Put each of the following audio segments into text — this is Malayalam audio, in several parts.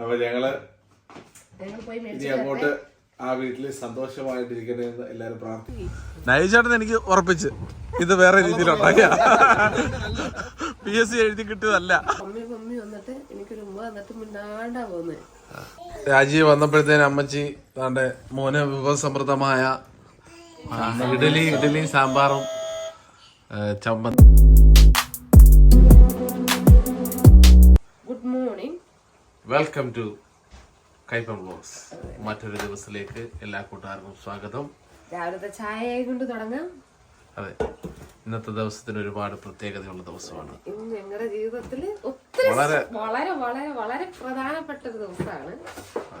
അപ്പൊ ഞങ്ങൾ ഇനി അങ്ങോട്ട് ആ വീട്ടിൽ സന്തോഷമായിട്ടിരിക്കണേ എന്ന് എല്ലാരും പ്രാർത്ഥിക്കും നൈചേട്ടൻ എനിക്ക് ഉറപ്പിച്ച്. ഇത് വേറെ രീതിയിലുണ്ടാക്കിയ. പി എസ് സി എഴുതി കിട്ടിയതല്ല. രാജി രാജീവ് വന്നപ്പോഴത്തേന് അമ്മച്ചി താണ്ടെ മോന് വിഭവസമൃദ്ധമായ ഇഡലി ഇഡലി സാമ്പാറും ചമ്മന്തി. Morning welcome to Kaippam blogs മറ്റൊരു ദിവസത്തിലേക്ക് എല്ലാ കൂട്ടുകാർക്കും സ്വാഗതം. രാവിലത്തെ ചായ കൊണ്ട് തുടങ്ങാം. അതെ. ഇന്നത്തെ ദിവസത്തിന് ഒരുപാട് പ്രത്യേകതയുള്ള ദിവസമാണ്. ഇന്ന് ഞങ്ങളുടെ ജീവിതത്തിൽ ഒത്തിരി വളരെ- വളരെ വളരെ വളരെ പ്രധാനപ്പെട്ട ഒരു ദിവസമാണ്.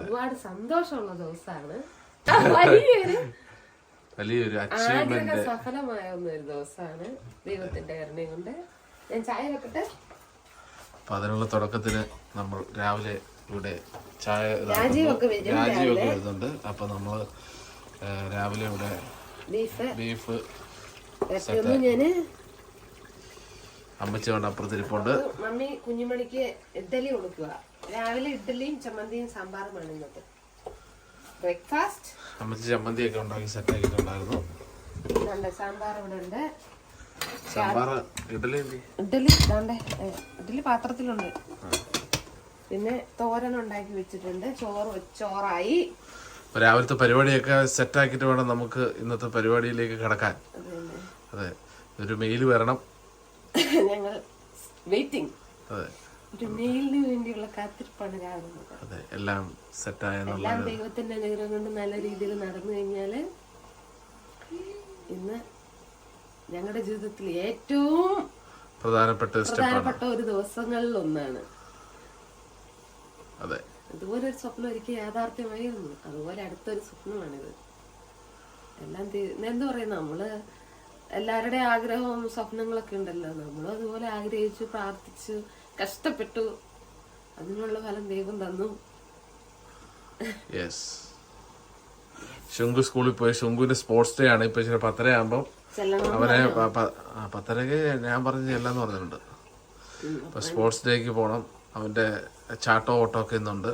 ഒരുപാട് സന്തോഷമുള്ള ദിവസമാണ്. വലിയൊരു വലിയൊരു ആഗ്രഹ അച്ചീവ്മെന്റ് സഫലമായ ഒന്നൊരു ദിവസമാണ് ദൈവത്തിന്റെ കരുണയും കൊണ്ട്. ഞാൻ ചായ വെക്കട്ടെ? അപ്പൊ അതിനുള്ള തുടക്കത്തിന് നമ്മൾ രാവിലെ ഇവിടെ ചായ രാജീവൊക്കെ വരും രാജീവൊക്കെ വരുന്നുണ്ട്. അപ്പൊ നമ്മൾ രാവിലെ ഇവിടെ ബീഫ്. അമ്മച്ചി കൊണ്ട് അപ്പുറത്തിരിപ്പുണ്ട് മമ്മി കുഞ്ഞുമണിക്ക് ഇഡ്ഡലി കൊടുക്കുക രാവിലെ ഇഡ്ഡലിയും ചമ്മന്തിയും സാമ്പാറുമാണ് ഇന്നത്തെ ബ്രേക്ക്ഫാസ്റ്റ് അമ്മച്ചി ചമ്മന്തിയൊക്കെ ഉണ്ടാക്കി സെറ്റ് ആക്കിയിട്ടുണ്ടായിരുന്നു. നല്ല സാമ്പാർ ഇവിടെ ഉണ്ട് ഇഡലി ഏ, ഇഡ്ഡലി പാത്രത്തിലുണ്ട്. പിന്നെ തോരൻ ഉണ്ടാക്കി വെച്ചിട്ടുണ്ട്. ചോറ് ചോറായി. രാവിലത്തെ പരിപാടിയൊക്കെ സെറ്റ് ആക്കിയിട്ട് വേണം നമുക്ക് ഇന്നത്തെ പരിപാടിയിലേക്ക് കടക്കാൻ. അത് അതെ ഒരു മെയിൽ വരണം. ഞങ്ങൾ വെയിറ്റിംഗ്. അതെ. ഒരു മെയിലിന് വേണ്ടിയുള്ള കാത്തിരിപ്പാണ് രാവിലെ അതെ എല്ലാം സെറ്റായ എല്ലാം ദൈവത്തിന്റെ അനുഗ്രഹം കൊണ്ട് നല്ല രീതിയിൽ നടന്നു കഴിഞ്ഞാൽ ഇന്ന് ഞങ്ങളുടെ ജീവിതത്തിൽ ഏറ്റവും പ്രധാനപ്പെട്ട പ്രധാനപ്പെട്ട ഒരു ദിവസങ്ങളിൽ ഒന്നാണ്. അതെ. ഇതുപോലെ ഒരു സ്വപ്നം ഒരിക്കൽ യാഥാർത്ഥ്യമായിരുന്നു. അതുപോലെ അടുത്തൊരു സ്വപ്നമാണിത്. എല്ലാം എന്താ പറയാ നമ്മൾ എല്ലാവരുടെ ആഗ്രഹവും സ്വപ്നങ്ങളൊക്കെ ഉണ്ടല്ലോ. നമ്മളും അതുപോലെ ആഗ്രഹിച്ചു പ്രാർത്ഥിച്ചു കഷ്ടപ്പെട്ടു. അതിനുള്ള ഫലം ദൈവം തന്നു. ശുങ്കു സ്കൂളിൽ പോയി ശുങ്കുവിന്റെ സ്പോർട്സ് ഡേ ആണ്. ഇപ്പൊ ചില പത്തര ആകുമ്പോൾ ചെല്ലണം അവനെ ആ, പത്തരക്ക് ഞാൻ പറഞ്ഞ് ചെല്ലാന്ന് പറഞ്ഞിട്ടുണ്ട്. അപ്പൊ സ്പോർട്സ് ഡേക്ക് പോണം. അവന്റെ ചാട്ടോ ഓട്ടോ ഒക്കെ ഇന്നുണ്ട്.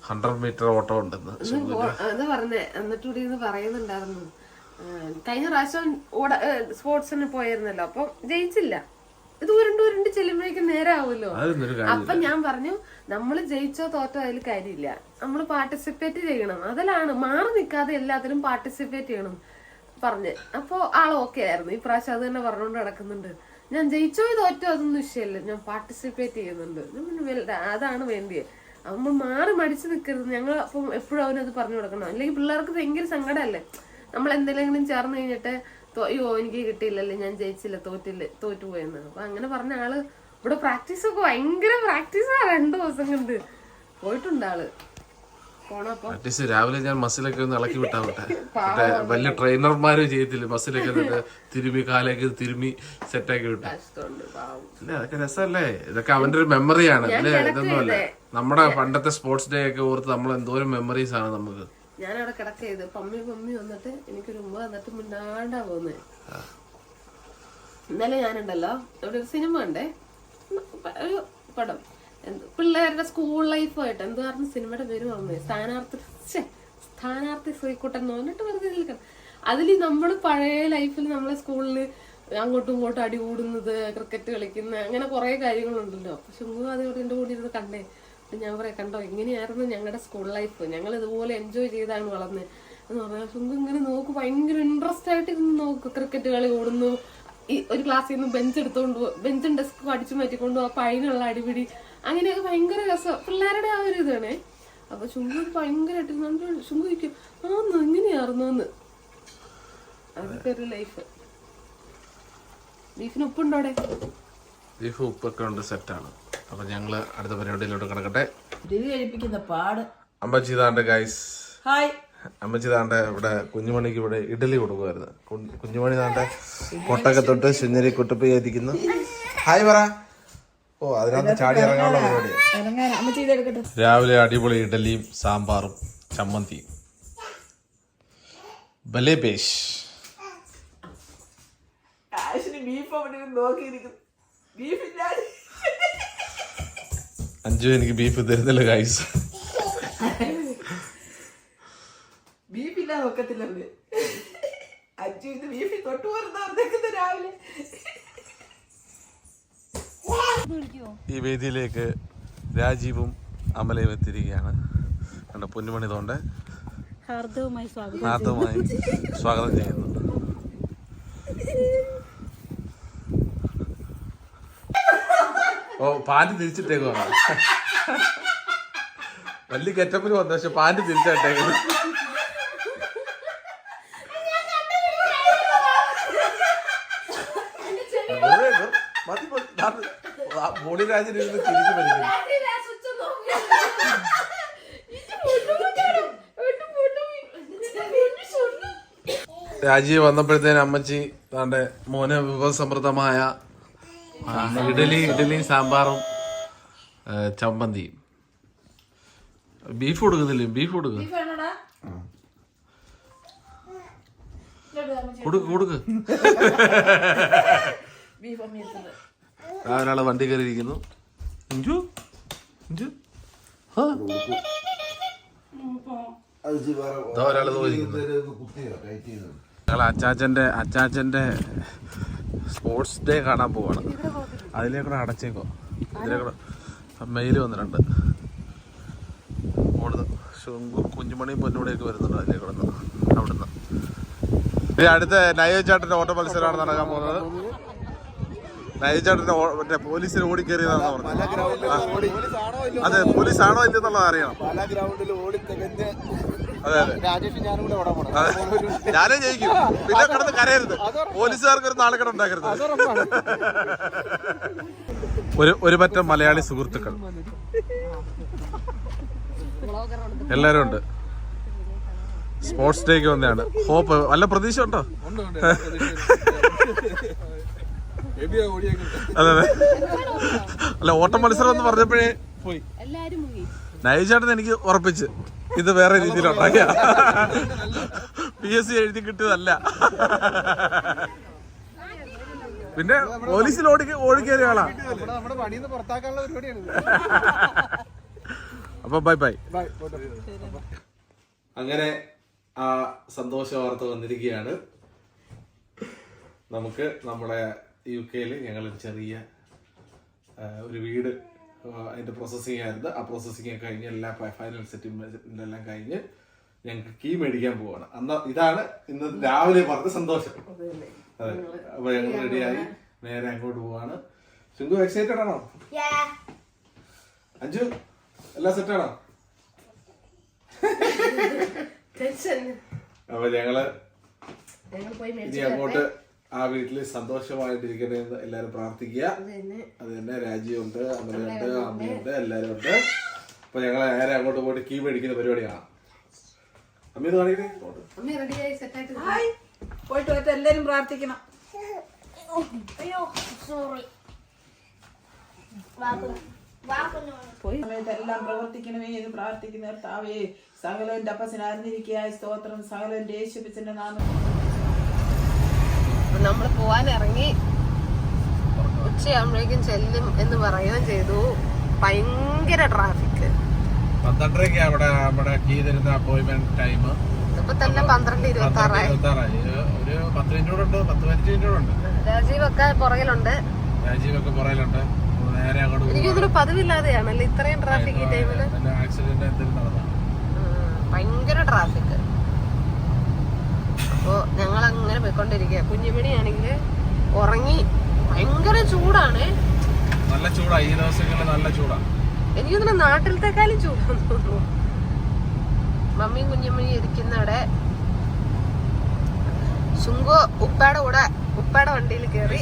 ഹൺഡ്രഡ് മീറ്റർ ഓട്ടോ ഉണ്ടെന്ന് ശുങ്കു ഓ- അത് പറഞ്ഞേ എന്നിട്ട് കൂടി ഇന്ന് പറയുന്നുണ്ടായിരുന്നു. കഴിഞ്ഞ പ്രാവശ്യം സ്പോർട്സിന് പോയിരുന്നല്ലോ അപ്പൊ ജയിച്ചില്ല. ഇത് ഉരുണ്ട് ഉരുണ്ട് ചെല്ലുമ്പോഴേക്കും നേരെ ആവുമല്ലോ അതൊന്നൊരു അപ്പൊ ഞാൻ പറഞ്ഞു നമ്മൾ ജയിച്ചോ തോറ്റോ അതിൽ കാര്യമില്ല. നമ്മൾ പാർട്ടിസിപ്പേറ്റ് ചെയ്യണം. അതിലാണ് മാറി നിൽക്കാതെ എല്ലാത്തിലും പാർട്ടിസിപ്പേറ്റ് ചെയ്യണം. പറഞ്ഞ്. അപ്പൊ ആൾ ഓക്കെ ആയിരുന്നു. ഈ പ്രാവശ്യം അത് തന്നെ പറഞ്ഞുകൊണ്ട് നടക്കുന്നുണ്ട്. ഞാൻ ജയിച്ചോ തോറ്റോ അതൊന്നും വിഷയമല്ല. ഞാൻ പാർട്ടിസിപ്പേറ്റ് ചെയ്യുന്നുണ്ട്. അതാണ് വേണ്ടിയത് നമ്മൾ മാറി മടിച്ചു നിൽക്കരുത് ഞങ്ങൾ അപ്പം എപ്പോഴും അവനത് പറഞ്ഞു കൊടുക്കണം. അല്ലെങ്കിൽ പിള്ളേർക്ക് ഭയങ്കര സങ്കടമല്ലേ? നമ്മൾ എന്തെങ്കിലും ചേർന്ന് കഴിഞ്ഞിട്ട് അയ്യോ എനിക്ക് കിട്ടിയില്ലല്ലേ ഞാൻ ജയിച്ചില്ല തോറ്റില്ല തോറ്റുപോയെന്ന് അപ്പൊ അങ്ങനെ പറഞ്ഞ ആൾ ഇവിടെ പ്രാക്ടീസ് ഒക്കെ ഭയങ്കര പ്രാക്ടീസാ രണ്ടു ദിവസം കൊണ്ട്. പോയിട്ടുണ്ട് ആൾ. അറ്റ്ലീസ്റ്റ് രാവിലെ ഞാൻ മസിലൊക്കെ ഒന്ന് ഇളക്കി വിട്ടാ വിട്ടെ വലിയ ട്രെയിനർമാരും ചെയ്യത്തില്ല മസിലൊക്കെ എന്നിട്ട് തിരുമി കാലൊക്കെ തിരുമി സെറ്റാക്കി വിട്ടു. ഇല്ല അതൊക്കെ രസമല്ലേ? ഇതൊക്കെ അവന്റെ ഒരു മെമ്മറിയാണ് അല്ലേ? ഇതൊന്നും അല്ല. നമ്മുടെ പണ്ടത്തെ സ്പോർട്സ് ഡേ ഒക്കെ ഓർത്ത് നമ്മൾ എന്തോരം മെമ്മറീസ് ആണ് നമുക്ക്. ഞാൻ അവിടെ കിടക്ക ചെയ്ത് പമ്മി പമ്മി വന്നിട്ട് എനിക്കൊരു ഉമ്മ വന്നിട്ട് മിണ്ടാണ്ടാ പോകുന്നത് ഇന്നലെ ഞാനുണ്ടല്ലോ ഇവിടെ ഒരു സിനിമ ഉണ്ടേ ഒരു പടം. പിള്ളേരുടെ സ്കൂൾ ലൈഫായിട്ട് എന്ത് കാരണം സിനിമയുടെ പേര് പറഞ്ഞു സ്ഥാനാർത്ഥി സ്ഥാനാർത്ഥി ശ്രീക്കുട്ടൻ എന്ന് പറഞ്ഞിട്ട് വെറുതെ അതിൽ നമ്മൾ പഴയ ലൈഫിൽ നമ്മളെ സ്കൂളിൽ അങ്ങോട്ടും ഇങ്ങോട്ടും അടി കൂടുന്നത് ക്രിക്കറ്റ് കളിക്കുന്ന അങ്ങനെ കുറെ കാര്യങ്ങളുണ്ടല്ലോ. പക്ഷെ ശുങ്കും അതോടെ എന്റെ കൂടെ ഇരുന്ന് കണ്ടേ. അപ്പൊ ഞാൻ പറയാം കണ്ടോ എങ്ങനെയായിരുന്നു ഞങ്ങളുടെ സ്കൂൾ ലൈഫ് ഞങ്ങൾ ഇതുപോലെ എൻജോയ് ചെയ്താണ് വളർന്നത് എന്ന് പറഞ്ഞാൽ ശുങ്കു ഇങ്ങനെ നോക്ക് ഭയങ്കര ഇൻട്രസ്റ്റ് ആയിട്ട് ഇരുന്ന് നോക്ക്. ക്രിക്കറ്റ് കളി ഓടുന്നു. ഈ ഒരു ക്ലാസ്സിൽ നിന്ന് ബെഞ്ച് എടുത്തോണ്ട് ബെഞ്ചും ഡെസ്ക് അടിച്ചു മാറ്റിക്കൊണ്ടു ആ പൈനുള്ള അടിപിടി അങ്ങനെയൊക്കെ ഭയങ്കര രസം. പിള്ളേരുടെ ആ ഒരു ഇതാണ്. അപ്പൊ ശുങ്കു ഭയങ്കര ഭയങ്കരമായിട്ട് ഇരുന്നോണ്ട് ശുങ്കു ചോദിക്കും ആന്ന് എങ്ങനെയായിരുന്നു എന്ന് അതൊക്കെ ഒരു ലൈഫ് ബീഫിന് ഉപ്പുണ്ടോടെ ബീഫ് ഉപ്പൊക്കെ ഉണ്ട് സെറ്റാണ് അപ്പൊ ഞങ്ങൾ അടുത്ത പരിപാടിയിലോട്ട് കിടക്കട്ടെ. കഴിപ്പിക്കുന്ന പാട്. അമ്മച്ചി താണ്ടെ ഗൈസ് ഹായ് അമ്മച്ചി താണ്ടെ ഇവിടെ കുഞ്ഞുമണിക്ക് ഇവിടെ ഇഡലി കൊടുക്കുമായിരുന്നു. കുഞ്ഞുമണി താണ്ടെ കൊട്ടൊക്കെ തൊട്ട് ശുഞ്ഞരി കുട്ടപ്പയ്യായിരിക്കുന്നു ഹായ് പറ. ഓ അതിനകത്ത് ചാടി ഇറങ്ങാനുള്ള പരിപാടിയാണ് ഇറങ്ങാൻ അമ്മ ചെയ്തെടുക്കട്ടെ രാവിലെ അടിപൊളി ഇഡലിയും സാമ്പാറും ചമ്മന്തിയും. ബലേ അഞ്ചു എനിക്ക് ബീഫ് തരുന്നില്ല ഗൈസ് ബീഫില്ലാതെ ഒക്കത്തില്ല അഞ്ചു ഇത് ബീഫിൽ തൊട്ടു പോരുന്ന രാവിലെ. ഈ വേദിയിലേക്ക് രാജീവും അമലയും എത്തിയിരിക്കുകയാണ്. കണ്ട പൊന്നുമണി തോണ്ട് ഹാർദവുമായി സ്വാഗതം. ചെയ്യുന്നു. ഓ പാന്റ് തിരിച്ചിട്ടേക്കുവാണ്. വലിയ കെറ്റപ്പിന് വന്നു പക്ഷെ പാന്റ് തിരിച്ചിട്ടേക്കുന്നത് മതി മതി. അത് ആ മോളി രാജൻ ഇരുന്ന് തിരിച്ചു പഠിക്കുന്നു. രാജീവ് വന്നപ്പോഴത്തേന് അമ്മച്ചി താണ്ടെ മോന് വിഭവസമൃദ്ധമായ ഇഡലി ഇഡലിയും സാമ്പാറും ചമ്മന്തിയും. ബീഫ് കൊടുക്കുന്നില്ലേ? ബീഫ് കൊടുക്ക്. കൊടുക്ക് കൊടുക്ക്. ഒരാൾ വണ്ടി കയറിയിരിക്കുന്നു? ഇഞ്ചു? ഇഞ്ചു? ഞങ്ങൾ അച്ചാച്ചന്റെ അച്ചാച്ചന്റെ സ്പോർട്സ് ഡേ കാണാൻ പോവാണ്. അതിലേക്കൂടെ അടച്ചേക്കോ. ഇതിലേക്കൂടെ മെയിൽ വന്നിട്ടുണ്ട്. ശുങ്കു കുഞ്ഞുമണിയും പൊന്നുമണിയൊക്കെ വരുന്നുണ്ട് അതിലേക്കൂടെ അവിടുന്ന്. അടുത്ത നയോ നയോചാട്ടന്റെ ഓട്ടോ മത്സരമാണ് നടക്കാൻ പോകുന്നത്. നയോചാട്ടന്റെ ഓ- മറ്റേ പോലീസിന് ഓടിക്കേറിയതാണെന്ന് പറഞ്ഞു. അതെ പോലീസ് ആണോ ഇല്ലെന്നുള്ളത് അറിയണം. അതെ അതെ. രാജേഷ് ഞാനും കൂടെ ഓടാൻ പോണം. അതെ. ഞാനേ ജയിക്കും. പിന്നെ കിടന്ന് കരയരുത്. പോലീസുകാർക്ക് ഒരു നാളെ ഉണ്ടാക്കരുത്. ഒരു ഒരു പറ്റം മലയാളി സുഹൃത്തുക്കൾ. എല്ലാരും ഉണ്ട്. സ്പോർട്സ് ഡേക്ക് വന്നതാണ്. ഹോപ്പ് വല്ല പ്രതീക്ഷ ഉണ്ടോ. അതെ അതെ. അല്ല ഓട്ട മത്സരം എന്ന് പറഞ്ഞപ്പോഴേ പോയി. എല്ലാരും മുങ്ങി നയിച്ചേട്ടൻ എനിക്ക് ഉറപ്പിച്ച്. ഇത് വേറെ രീതിയിൽ ഉണ്ടാക്കിയ പി എസ് സി എഴുതി കിട്ടിയതല്ല. പിന്നെ പോലീസിൽ ഓടി ഓടിക്കേറിയ ആളാ. അപ്പൊ ബൈ ബൈ. അങ്ങനെ ആ സന്തോഷ വാർത്ത വന്നിരിക്കുകയാണ്. നമുക്ക് നമ്മുടെ യു കെയിൽ ഞങ്ങൾ ചെറിയ ഒരു വീട് അതിന്റെ അതിന്റെ പ്രോസസ്സിംഗ് ആയിരുന്നു. ആ പ്രോസസ്സിംഗ് കഴിഞ്ഞ് എല്ലാ ഫൈനൽ സെറ്റിൽമെന്റ് എല്ലാം കഴിഞ്ഞ് ഞങ്ങൾക്ക് കീ മേടിക്കാൻ പോവാണ്. അന്ന് ഇതാണ് ഇന്ന് രാവിലെ പറഞ്ഞ സന്തോഷം. അതെ. അപ്പൊ ഞങ്ങൾ റെഡിയായി നേരെ അങ്ങോട്ട് പോവാണ്. സിന്ധു എക്സൈറ്റഡ് ആണോ? അഞ്ചു എല്ലാം സെറ്റ് ആണോ? ടെൻഷൻ അപ്പൊ ഞങ്ങൾ ഞങ്ങൾ പോയി ഇനി അങ്ങോട്ട് ആ വീട്ടിൽ സന്തോഷമായിട്ടിരിക്കണേ എന്ന് എല്ലാരും പ്രാർത്ഥിക്കുക. അത് തന്നെ രാജീവുണ്ട് അമ്മയുണ്ട് അമ്മയുണ്ട് എല്ലാരും ഉണ്ട്. അപ്പൊ ഞങ്ങൾ നേരെ അങ്ങോട്ട് പോയിട്ട് കീ മേടിക്കുന്ന പരിപാടിയാണ് അമ്മ ഇത് കാണിക്കണേ പോയിട്ട് പോയിട്ട് എല്ലാരും പ്രാർത്ഥിക്കണം. സമയത്തെല്ലാം പ്രവർത്തിക്കണമേ എന്ന് പ്രാർത്ഥിക്കുന്ന കർത്താവേ സകലവന്റെ അപ്പസന അറിഞ്ഞിരിക്കുക സ്തോത്രം സകലവന്റെ യേശുപ്പിച്ചന്റെ നാമം. നമ്മൾ പോവാൻ ഇറങ്ങി ഉച്ചയാകുമ്പോഴേക്കും ചെല്ലും എന്ന് പറയുകയും ചെയ്തു. ഭയങ്കര പന്ത്രണ്ടരയ്ക്ക് അവിടെ നമ്മുടെ അപ്പോയിന്റ്മെന്റ് ടൈം ഇപ്പൊ തന്നെ പന്ത്രണ്ട് ഇരുപത്തി ആറായി ഒരു പത്ത് പത്ത് പതിനഞ്ച് പുറകിലുണ്ട്. രാജീവൊക്കെ നേരെ അങ്ങോട്ട് പതിവില്ലാതെയാണല്ലേ ഇത്രയും ട്രാഫിക് ഈ ടൈമിൽ ആക്സിഡന്റ് എന്തെങ്കിലും ഭയങ്കര ട്രാഫിക് അപ്പോ ഞങ്ങൾ അങ്ങനെ പോയിക്കൊണ്ടിരിക്കുക കുഞ്ഞുമണിയാണെങ്കിൽ ഉറങ്ങി ഭയങ്കര ചൂടാണ്. നല്ല ചൂടാ. ഈ ദിവസങ്ങളിൽ നല്ല ചൂടാ. എനിക്ക് തോന്നുന്നു നാട്ടിലത്തെക്കാളും ചൂടാന്ന് തോന്നുന്നു. മമ്മിയും കുഞ്ഞുമണിയും ഇരിക്കുന്നവിടെ ശുങ്കോ ഉപ്പയുടെ കൂടെ ഉപ്പയുടെ വണ്ടിയിൽ കയറി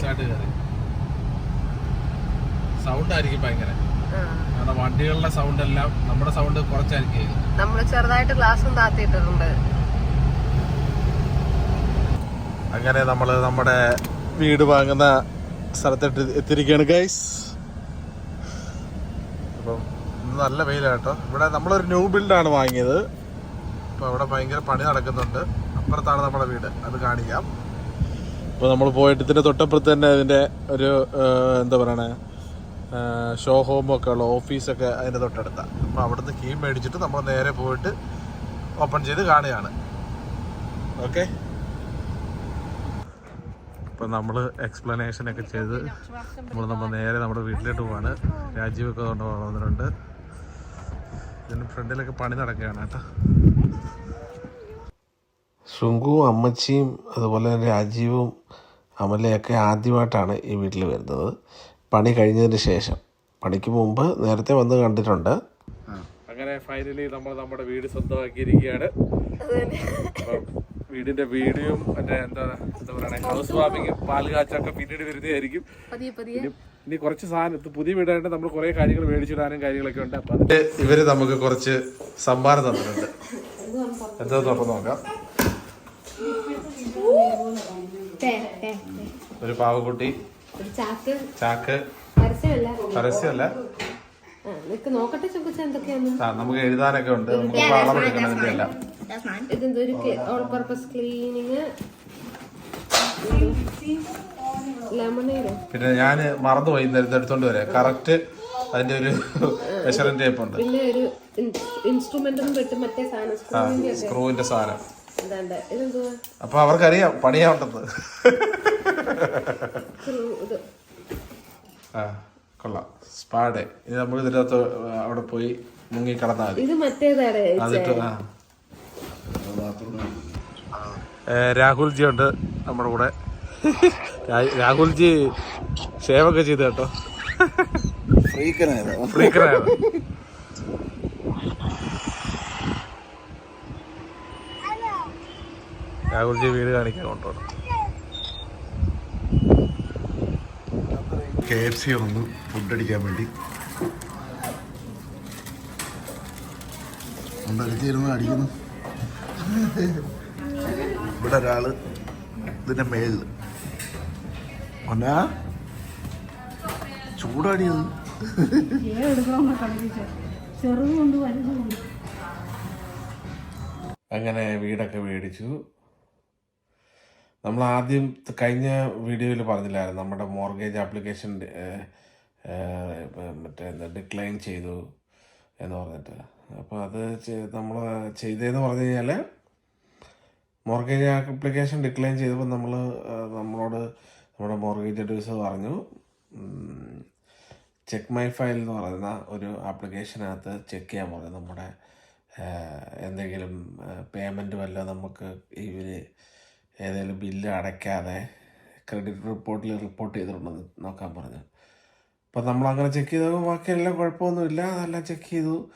സൗണ്ട് ആയിരിക്കും ഭയങ്കര. വണ്ടികളുടെ സൗണ്ട് എല്ലാം നമ്മുടെ സൗണ്ട് കുറച്ചായിരിക്കും. നമ്മൾ ചെറുതായിട്ട് ഗ്ലാസും താത്തിയിട്ടിട്ടുണ്ട് അങ്ങനെ നമ്മൾ നമ്മുടെ വീട് വാങ്ങുന്ന സ്ഥലത്തിട്ട് എത്തിയിരിക്കുകയാണ് ഗൈസ് അപ്പം നല്ല വെയിലാണ് കേട്ടോ. ഇവിടെ നമ്മളൊരു ന്യൂ ബിൽഡാണ് വാങ്ങിയത്. അപ്പോൾ അവിടെ ഭയങ്കര പണി നടക്കുന്നുണ്ട്. അപ്പുറത്താണ് നമ്മുടെ വീട്. അത് കാണിക്കാം. അപ്പോൾ നമ്മൾ പോയിട്ട് ഇതിന്റെ തൊട്ടപ്പുറത്ത് തന്നെ ഇതിന്റെ ഒരു എന്താ പറയണേ ഷോ ഹോമൊക്കെ ഉള്ള ഓഫീസൊക്കെ അതിന്റെ തൊട്ടടുത്താണ് അപ്പോൾ അവിടുന്ന് കീ മേടിച്ചിട്ട് നമ്മൾ നേരെ പോയിട്ട് ഓപ്പൺ ചെയ്ത് കാണുകയാണ്. ഓക്കെ ഇപ്പം നമ്മൾ എക്സ്പ്ലനേഷൻ ഒക്കെ ചെയ്ത് നമ്മൾ നമ്മൾ നേരെ നമ്മുടെ വീട്ടിലോട്ട് പോവാണ്. രാജീവൊക്കെ കൊണ്ട് വന്നിട്ടുണ്ട്. ഇതിന് ഫ്രണ്ടിലൊക്കെ പണി നടക്കുകയാണ് കേട്ടോ. ശൃംഗുവും അമ്മച്ചിയും അതുപോലെ തന്നെ രാജീവും അമലയൊക്കെ ആദ്യമായിട്ടാണ് ഈ വീട്ടിൽ വരുന്നത്. പണി കഴിഞ്ഞതിന് ശേഷം. പണിക്ക് മുമ്പ് നേരത്തെ വന്ന് കണ്ടിട്ടുണ്ട്. അങ്ങനെ ഫൈനലി നമ്മൾ നമ്മുടെ വീട് സ്വന്തമാക്കിയിരിക്കുകയാണ്. വീടിന്റെ വീഡിയോയും മറ്റേ എന്താ എന്താ പറയണേ ഹൗസ് വാമിങ്ങും പാൽ കാച്ചൊക്കെ പിന്നീട് വരുന്നതായിരിക്കും. പതിയെ പതിയെ. ഇനി- കുറച്ച് സാധനം ഇത് പുതിയ വീടായിട്ട് നമ്മൾ കുറെ കാര്യങ്ങൾ മേടിച്ചിടാനും കാര്യങ്ങളൊക്കെ ഉണ്ട്. അപ്പൊ അതിന്റെ ഇവർ നമുക്ക് കുറച്ച് സംഭാരം തന്നിട്ടുണ്ട്. എന്താ തുറന്ന് നോക്കാം. ഒരു പാവക്കുട്ടി. ഒരു ചാക്ക്. ചാക്ക്. പരസ്യമല്ല. പരസ്യമല്ല. നിക്ക് നോക്കട്ടെ ചുക്കുച്ച എന്തൊക്കെയാന്ന്. ആ നമുക്ക് എഴുതാനൊക്കെ ഉണ്ട്. നമുക്ക് അളവെടുക്കണം ഇതിന്റെ എല്ലാം ഇതെന്തോ ഒരു ഓൾ പർപ്പസ് ക്ലീനിങ് പിന്നെ ഞാൻ മറന്നുപോയി ഇന്നലെ എടുത്തോണ്ട് വരാം കറക്റ്റ് അതിന്റെ ഒരു മെഷറിംഗ് ടേപ്പ് ഉണ്ട്. പിന്നെ ഒരു ഇൻസ്ട്രുമെന്റും പെട്ട് മറ്റേ സാധനം സ്ക്രൂവിന്റെ സ്ക്രൂവിന്റെ സാധനം. അപ്പൊ അവർക്കറിയാം ഇത്. ആ കൊള്ളാം. സ്പാഡേ ഇത് നമ്മൾ ഇതിനകത്ത് അവിടെ പോയി മുങ്ങി കിടന്നാൽ മതി. ഇത് മറ്റേതാണ് അതിട്ട് ആ. രാഹുൽജി ഉണ്ട് നമ്മുടെ കൂടെ. രാഹുൽ രാഹുൽജി സേവൊക്കെ ചെയ്ത് കേട്ടോ. ഫ്രീക്കനായത്. രാഹുൽ രാഹുൽജി വീട് കാണിക്കാൻ കൊണ്ടുപോകണം കെ എഫ് സി വന്നു ഫുഡ് അടിക്കാൻ വേണ്ടി. കൊണ്ടടുത്തിരുന്ന് അടിക്കുന്നു. ഇവിടെ ഒരാൾ ഇതിന്റെ മേളിൽ. ഒന്നാ ചൂടാടിയത് അങ്ങനെ വീടൊക്കെ മേടിച്ചു. നമ്മൾ ആദ്യം കഴിഞ്ഞ വീഡിയോയിൽ പറഞ്ഞില്ലായിരുന്നു. നമ്മുടെ മോർഗേജ് ആപ്ലിക്കേഷൻ മറ്റേ എന്താ ഡിക്ലൈൻ ചെയ്തു എന്ന് പറഞ്ഞിട്ട്. അപ്പോൾ അത് നമ്മൾ ചെയ്തതെന്ന് പറഞ്ഞു കഴിഞ്ഞാൽ മോർഗേജ് ആപ്ലിക്കേഷൻ ഡിക്ലൈൻ ചെയ്തപ്പോൾ നമ്മൾ നമ്മളോട് നമ്മുടെ മോർഗേജ് അഡ്വൈസർ പറഞ്ഞു ചെക്ക് മൈ ഫയൽ എന്ന് പറയുന്ന ഒരു ആപ്ലിക്കേഷനകത്ത് ചെക്ക് ചെയ്യാൻ പറഞ്ഞു. നമ്മുടെ എന്തെങ്കിലും പേയ്മെന്റ് വല്ല നമുക്ക് ഇവർ ഏതെങ്കിലും ബില്ല് അടയ്ക്കാതെ ക്രെഡിറ്റ് റിപ്പോർട്ടിൽ റിപ്പോർട്ട് ചെയ്തിട്ടുണ്ടെന്ന് നോക്കാൻ പറഞ്ഞു. അപ്പം നമ്മൾ അങ്ങനെ ചെക്ക് ചെയ്തപ്പോൾ ബാക്കിയെല്ലാം കുഴപ്പമൊന്നുമില്ല. അതെല്ലാം ചെക്ക് ചെയ്തു.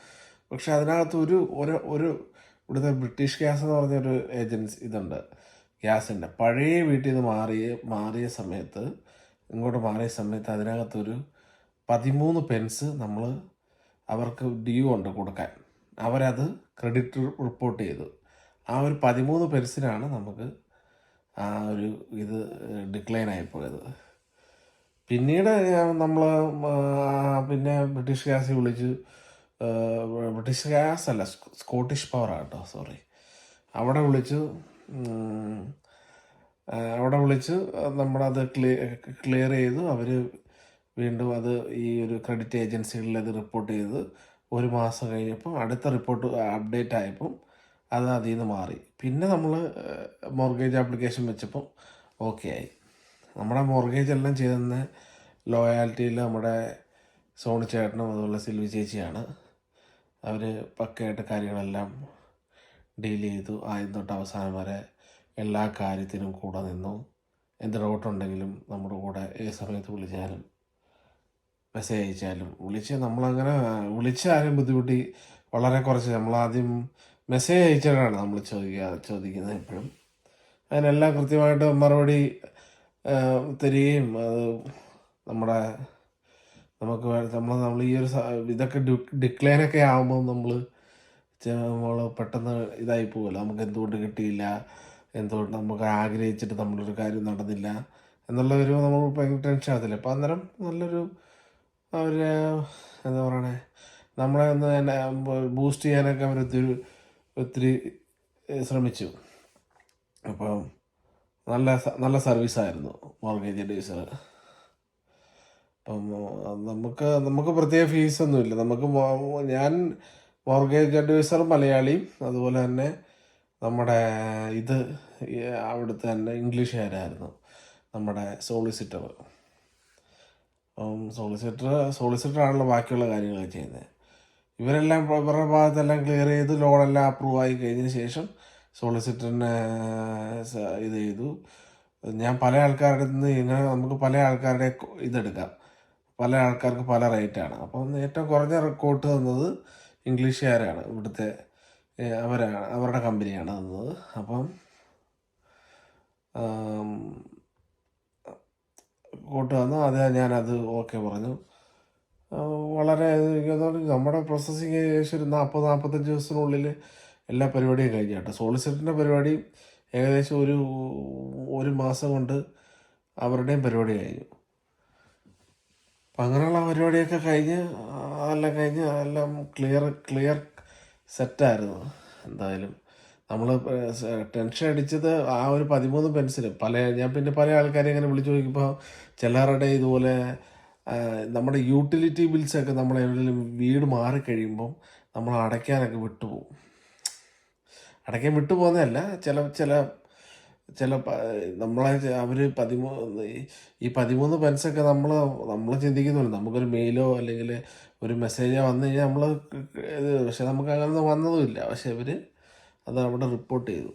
പക്ഷെ അതിനകത്ത് ഒരു ഒരു ഒരു ഇവിടുത്തെ ബ്രിട്ടീഷ് ഗ്യാസ് എന്ന് പറഞ്ഞൊരു ഏജൻസി ഇതുണ്ട്. ഗ്യാസിന്റെ പഴയ വീട്ടിൽ നിന്ന് മാറിയ മാറിയ സമയത്ത് ഇങ്ങോട്ട് മാറിയ സമയത്ത് അതിനകത്തൊരു പതിമൂന്ന് പെൻസ് നമ്മൾ അവർക്ക് ഡ്യൂ ഉണ്ട് കൊടുക്കാൻ. അവരത് ക്രെഡിറ്റ് റിപ്പോർട്ട് ചെയ്തു. ആ ഒരു പതിമൂന്ന് പെൻസിനാണ് നമുക്ക് ആ ഒരു ഇത് ഡിക്ലൈൻ ആയിപ്പോയത് പിന്നീട് നമ്മൾ പിന്നെ ബ്രിട്ടീഷ് ഗ്യാസ് വിളിച്ച് ബ്രിട്ടീഷ് ഗ്യാസ് അല്ല സ്കോ- സ്കോട്ടിഷ് പവർ കേട്ടോ സോറി. അവിടെ വിളിച്ചു അവിടെ വിളിച്ച് നമ്മളത് ക്ലിയർ ക്ലിയർ ചെയ്തു. അവർ വീണ്ടും അത് ഈ ഒരു ക്രെഡിറ്റ് ഏജൻസികളിൽ അത് റിപ്പോർട്ട് ചെയ്ത്. ഒരു മാസം കഴിഞ്ഞപ്പം അടുത്ത റിപ്പോർട്ട് അപ്ഡേറ്റ് ആയപ്പം അത് അതിൽ നിന്ന് മാറി. പിന്നെ നമ്മൾ മോർഗേജ് ആപ്ലിക്കേഷൻ വെച്ചപ്പം ഓക്കെ ആയി. നമ്മുടെ മോർഗേജ് എല്ലാം ചെയ്യുന്ന ലോയാലിറ്റിയിൽ നമ്മുടെ സോണി ചേട്ടനും അതുപോലെ സിൽവി ചേച്ചിയാണ്. അവർ പക്കയായിട്ട് കാര്യങ്ങളെല്ലാം ഡീൽ ചെയ്തു. ആദ്യം തൊട്ട് അവസാനം വരെ എല്ലാ കാര്യത്തിനും കൂടെ നിന്നു. എന്ത് ഡൗട്ടുണ്ടെങ്കിലും നമ്മുടെ കൂടെ ഏത് സമയത്ത് വിളിച്ചാലും മെസ്സേജ് അയച്ചാലും വിളിച്ച് നമ്മളങ്ങനെ വിളിച്ച് ആരും ബുദ്ധിമുട്ടി വളരെ കുറച്ച് നമ്മളാദ്യം മെസ്സേജ് അയച്ചിട്ടാണ് നമ്മൾ ചോദിക്കുക ചോദിക്കുന്നത് എപ്പോഴും. അതിനെല്ലാം കൃത്യമായിട്ട് മറുപടി തരികയും അത് നമ്മുടെ നമുക്ക് നമ്മൾ നമ്മൾ ഈ ഒരു ഇതൊക്കെ ഡിക്ലൈനൊക്കെ ആകുമ്പോൾ നമ്മൾ നമ്മൾ പെട്ടെന്ന് ഇതായി പോകില്ല നമുക്ക് എന്തുകൊണ്ട് കിട്ടിയില്ല? എന്തുകൊണ്ട് നമുക്ക് ആഗ്രഹിച്ചിട്ട് നമ്മളൊരു കാര്യം നടന്നില്ല? എന്നുള്ള ഒരു നമ്മൾ ഭയങ്കര ടെൻഷൻ ആകത്തില്ല അപ്പോൾ അന്നേരം നല്ലൊരു അവർ എന്താ പറയണേ? നമ്മളെ ഒന്ന് ബൂസ്റ്റ് ചെയ്യാനൊക്കെ അവർ ഒത്തിരി ശ്രമിച്ചു. അപ്പം നല്ല നല്ല സർവീസായിരുന്നു മോർഗേജ് അഡ്വൈസർ അപ്പം നമുക്ക് നമുക്ക് പ്രത്യേക ഫീസൊന്നുമില്ല. നമുക്ക് ഞാൻ മോർഗേജ് അഡ്വൈസർ മലയാളിയും അതുപോലെ തന്നെ നമ്മുടെ ഇത് അവിടുത്തെ തന്നെ ഇംഗ്ലീഷുകാരായിരുന്നു. നമ്മുടെ സോളിസിറ്റർ. സോളിസിറ്റർ ആണല്ലോ ബാക്കിയുള്ള കാര്യങ്ങളൊക്കെ ചെയ്യുന്നത്. ഇവരെല്ലാം ഇവരുടെ ഭാഗത്തെല്ലാം ക്ലിയർ ചെയ്ത് ലോണെല്ലാം അപ്രൂവ് ആയി കഴിഞ്ഞതിന് ശേഷം സോളിസിറ്ററിനെ ഇത് ചെയ്തു. ഞാൻ പല ആൾക്കാരുടെ നിന്ന് ഇങ്ങനെ നമുക്ക് പല ആൾക്കാരുടെ ഇതെടുക്കാം. പല ആൾക്കാർക്ക് പല റേറ്റാണ് അപ്പം ഏറ്റവും കുറഞ്ഞ റെക്കോർട്ട് തന്നത് ഇംഗ്ലീഷുകാരാണ്. ഇവിടുത്തെ അവരാണ് അവരുടെ കമ്പനിയാണ് തന്നത്. അപ്പം കോട്ട് തന്നു. അത് ഞാനത് ഓക്കെ പറഞ്ഞു. വളരെ നമ്മുടെ പ്രോസസ്സിങ് ഏകദേശം ഒരു നാൽപ്പത് നാൽപ്പത്തഞ്ച് ദിവസത്തിനുള്ളിൽ എല്ലാ പരിപാടിയും കഴിഞ്ഞു കേട്ടോ. സോളിസിറ്ററിന്റെ പരിപാടി ഏകദേശം ഒരു ഒരു മാസം കൊണ്ട് അവരുടെയും പരിപാടി കഴിഞ്ഞു. അപ്പം അങ്ങനെയുള്ള പരിപാടിയൊക്കെ കഴിഞ്ഞ് അതെല്ലാം കഴിഞ്ഞ് എല്ലാം ക്ലിയർ ക്ലിയർ സെറ്റായിരുന്നു എന്തായാലും നമ്മൾ ടെൻഷൻ അടിച്ചത് ആ ഒരു പതിമൂന്ന് പെൻസിൽ പല ഞാൻ പിന്നെ പല ആൾക്കാരെ ഇങ്ങനെ വിളിച്ചു നോക്കിയപ്പോൾ ചിലരുടെ ഇതുപോലെ നമ്മുടെ യൂട്ടിലിറ്റി ബിൽസൊക്കെ നമ്മൾ എവിടെയെങ്കിലും വീട് മാറിക്കഴിയുമ്പം നമ്മൾ അടയ്ക്കാനൊക്കെ വിട്ടുപോകും. അടയ്ക്കാൻ വിട്ടുപോകുന്നതല്ല ചില ചില ചില നമ്മളെ അവർ പതിമൂന്ന് ഈ- പതിമൂന്ന് പെൻസൊക്കെ നമ്മൾ നമ്മൾ ചിന്തിക്കുന്നില്ല നമുക്കൊരു മെയിലോ അല്ലെങ്കിൽ ഒരു മെസ്സേജോ വന്നു കഴിഞ്ഞാൽ നമ്മൾ ഇത് പക്ഷെ നമുക്ക് അങ്ങനെ വന്നതുമില്ല. പക്ഷെ ഇവർ അത് അവിടെ റിപ്പോർട്ട് ചെയ്തു.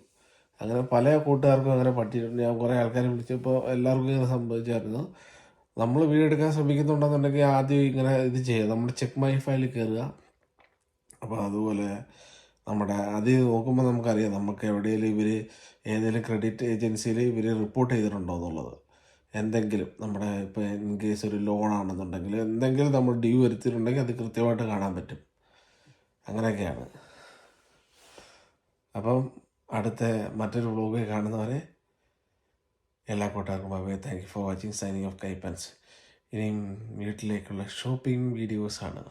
അങ്ങനെ പല കൂട്ടുകാർക്കും അങ്ങനെ പറ്റിയിട്ടുണ്ട്. ഞാൻ കുറേ ആൾക്കാരെ വിളിച്ചപ്പോൾ എല്ലാവർക്കും ഇങ്ങനെ സംഭവിച്ചായിരുന്നു. നമ്മൾ വീടെടുക്കാൻ ശ്രമിക്കുന്നുണ്ടെന്നുണ്ടെങ്കിൽ ആദ്യം ഇങ്ങനെ ഇത് ചെയ്യുക നമ്മൾ ചെക്ക് മൈ ഫയലിൽ കയറുക അപ്പോൾ അതുപോലെ നമ്മുടെ അത് നോക്കുമ്പോൾ നമുക്കറിയാം നമുക്ക് എവിടെയെങ്കിലും ഇവർ ഏതെങ്കിലും ക്രെഡിറ്റ് ഏജൻസിയിൽ ഇവർ റിപ്പോർട്ട് ചെയ്തിട്ടുണ്ടോ എന്നുള്ളത്. എന്തെങ്കിലും നമ്മുടെ ഇപ്പോൾ ഇൻ കേസ് ഒരു ലോൺ ആണെന്നുണ്ടെങ്കിൽ എന്തെങ്കിലും നമ്മൾ ഡ്യൂ വരുത്തിയിട്ടുണ്ടെങ്കിൽ അത് കൃത്യമായിട്ട് കാണാൻ പറ്റും. അങ്ങനെയൊക്കെയാണ്. അപ്പം അടുത്ത മറ്റൊരു വ്ളോഗ് കാണുന്നവരെ എല്ലാ കൂട്ടുകാർക്കും bye thank you for watching signing off കൈപ്പൻസ്. ഇനിയും വീട്ടിലേക്കുള്ള ഷോപ്പിംഗ് വീഡിയോസാണ്